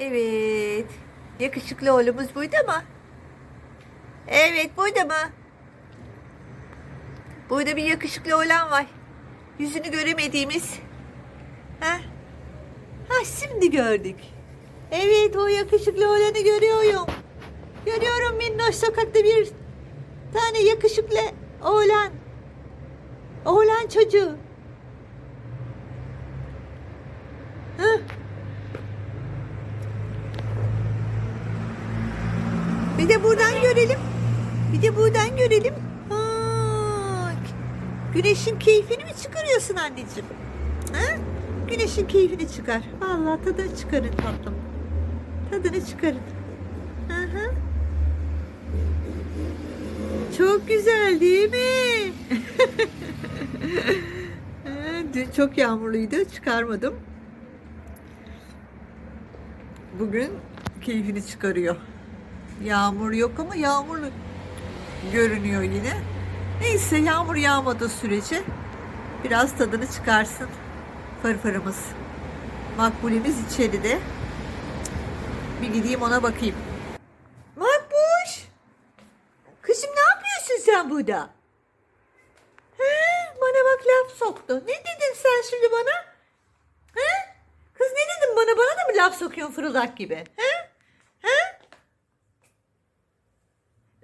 Evet. Yakışıklı oğlumuz burada mı? Evet burada mı? Burada bir yakışıklı oğlan var. Yüzünü göremediğimiz. Ha? Ha şimdi gördük. Evet o yakışıklı oğlanı görüyorum. Görüyorum minnoş sokakta bir tane yakışıklı oğlan. Oğlan çocuğu. Hı? Bir de buradan görelim. Bir de buradan görelim. Ha, güneşin keyfini mi çıkarıyorsun anneciğim? Ha? Güneşin keyfini çıkar. Vallahi tadını çıkarın tatlım. Tadını çıkarın. Hı. Çok güzel değil mi? Dün çok yağmurluydu. Çıkarmadım. Bugün keyfini çıkarıyor. Yağmur yok ama yağmurlu görünüyor yine. Neyse yağmur yağmadığı sürece biraz tadını çıkarsın fırfırımız. Makbulemiz içeride. Bir gideyim ona bakayım. Makbuş! Kızım ne yapıyorsun sen burada? He, bana bak laf soktu. Ne dedin sen şimdi bana? He? Kız ne dedin bana? Bana da mı laf sokuyorsun fırıldak gibi? He?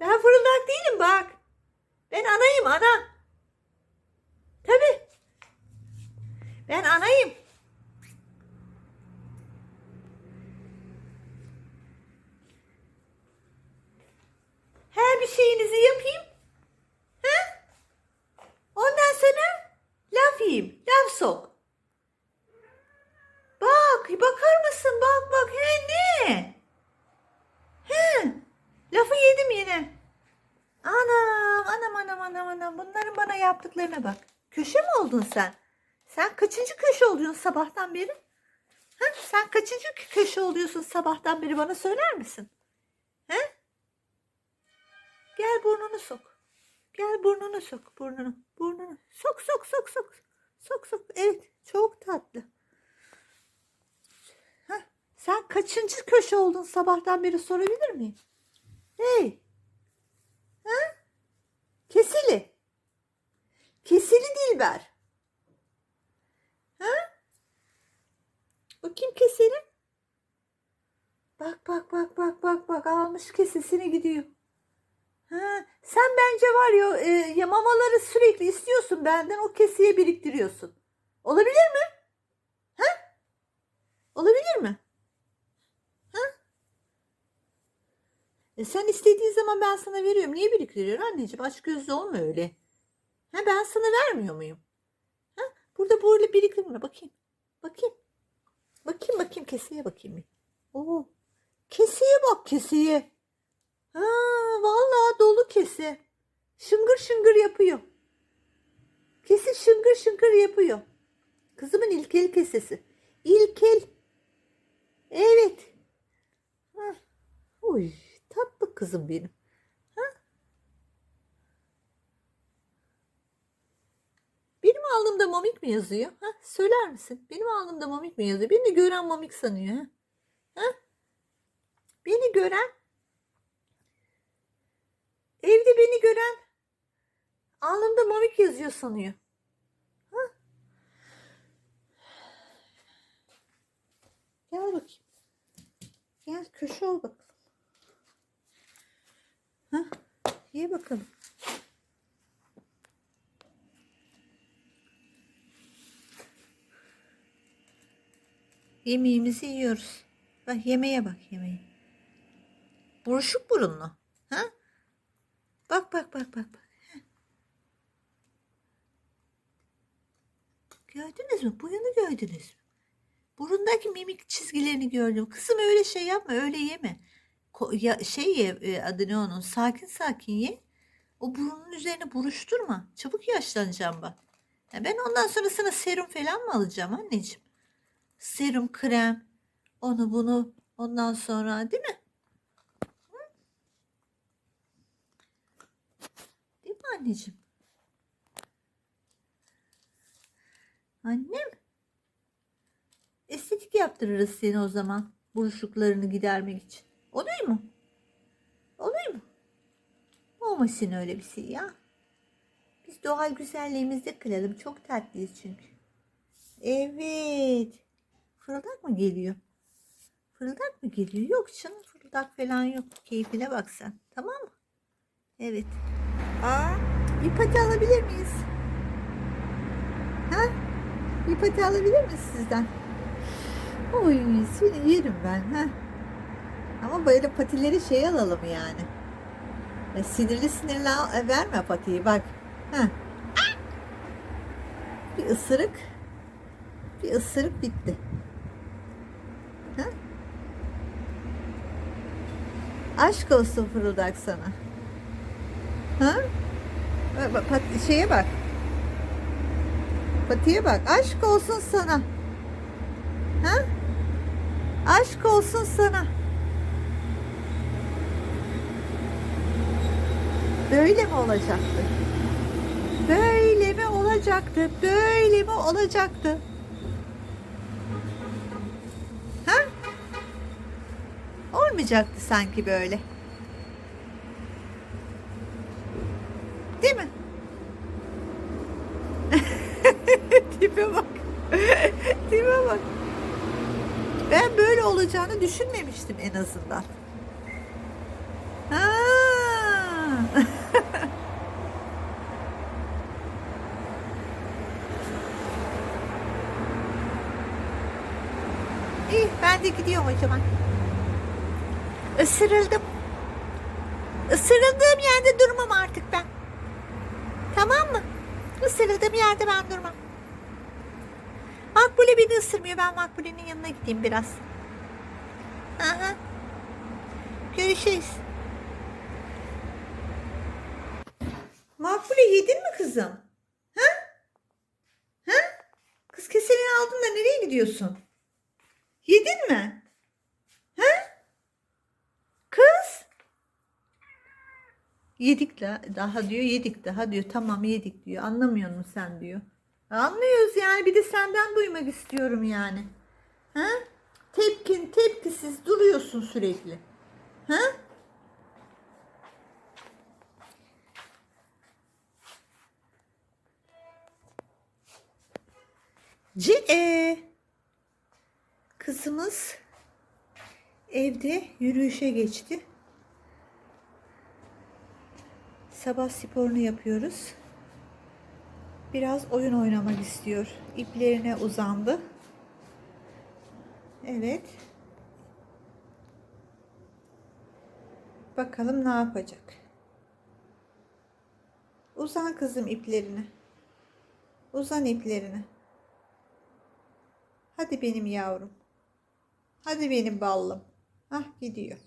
Ben fırıldak değilim bak. Ben anayım ana. Tabii. Ben anayım. Her bir şeyinizi yapayım. He? Ondan sonra laf yiyeyim. Laf sok. Bak bakar mısın? Bak bak. He ne? He. Lafı yedim yine. Anam anam anam anam anam. Bunların bana yaptıklarına bak. Köşe mi oldun sen? Sen kaçıncı köşe oluyorsun sabahtan beri? Ha? Sen kaçıncı köşe oluyorsun sabahtan beri bana söyler misin? He? Gel burnunu sok. Gel burnunu sok. Burnunu. Burnunu. Sok sok sok sok. Sok sok. Evet. Çok tatlı. Heh, Sen kaçıncı köşe oldun sabahtan beri sorabilir miyim? Hey. Ha? Kesili. Kesili Dilber. Ha? Bakayım kesili. Bak bak bak bak bak bak almış kesesini gidiyor. Ha, sen bence var ya, e, ya mamaları sürekli istiyorsun benden o keseye biriktiriyorsun. Olabilir mi? Ha? Olabilir mi? Ha? E sen istediğin zaman ben sana veriyorum. Niye biriktiriyorsun anneciğim? Aç gözlü olma öyle. Ha, ben sana vermiyor muyum? Ha? Burada böyle biriktirme. Bakayım. Bakayım. Bakayım bakayım keseye bakayım. Oo. Keseye bak keseye. Ha, vallahi dolu kese. Şıngır şıngır yapıyor. Kesi şıngır şıngır yapıyor. Kızımın ilkel kesesi. İlkel. Evet. Ha. Uy, tatlı kızım benim. Ha? Benim alnımda mamik mi yazıyor? Ha? Söyler misin? Benim alnımda mamik mi yazıyor? Beni gören mamik sanıyor. Ha? Ha? Beni gören Evde beni gören alnımda mamik yazıyor sanıyor. Ha? Gel bakayım. Gel köşe ol bakalım. Ha? Ye bakalım. Yemeğimizi yiyoruz. Bak yemeğe bak yemeğe. Buruşuk burunlu. Ha? Bak bak bak bak. bak. Gördünüz mü? Boyunu gördünüz mü? Burundaki mimik çizgilerini gördüm. Kızım öyle şey yapma, öyle yeme. Ko- ya, şey ye, e, adı ne onun? Sakin sakin ye. O burnun üzerine buruşturma. Çabuk yaşlanacağım bak. Ya ben ondan sonra sana serum falan mı alacağım anneciğim? Serum, krem, onu bunu ondan sonra değil mi? Değil mi anneciğim? Annem. Estetik yaptırırız seni o zaman. buruşuklarını gidermek için. Oluyor mu? Oluyor mu? Olmasın öyle bir şey ya. Biz doğal güzelliğimizde kıralım. Çok tatlıyız çünkü. Evet. Fırıldak mı geliyor? Fırıldak mı geliyor? Yok canım fırıldak falan yok. Keyfine bak sen. Tamam mı? Evet. Aa, bir pati alabilir miyiz? Ha? Bir pati alabilir miyiz sizden? Oy seni yerim ben. Ha? Ama böyle patileri şey alalım yani. E, sinirli sinirli al- e, verme patiyi bak. Ha. Bir ısırık. Bir ısırık bitti. Aşk olsun fırıldak sana. Ha? Pat- şeye bak. Patiye bak. Aşk olsun sana. Ha? Aşk olsun sana. Böyle mi olacaktı? Böyle mi olacaktı? Böyle mi olacaktı? Olmayacaktı sanki böyle. Değil mi? Tipe bak. Tipe bak. Ben böyle olacağını düşünmemiştim en azından. Ha. İyi ben de gidiyorum o zaman. Isırıldım. Isırıldığım yerde durmam artık ben. Tamam mı? Isırıldığım yerde ben durmam. Makbule beni ısırmıyor. Ben Makbule'nin yanına gideyim biraz. Aha. Görüşürüz. Makbule yedin mi kızım? Ha? Ha? Kız keselini aldın da nereye gidiyorsun? Yedin mi? Ha? Kız? Yedik daha diyor yedik daha diyor tamam yedik diyor anlamıyor musun sen diyor. Anlıyoruz yani bir de senden duymak istiyorum yani. Ha? Tepkin tepkisiz duruyorsun sürekli. Ha? C e. Kızımız evde yürüyüşe geçti. Sabah sporunu yapıyoruz. Biraz oyun oynamak istiyor. İplerine uzandı. Evet. Bakalım ne yapacak. Uzan kızım iplerine. Uzan iplerine. Hadi benim yavrum. Hadi benim ballım. Ah gidiyor.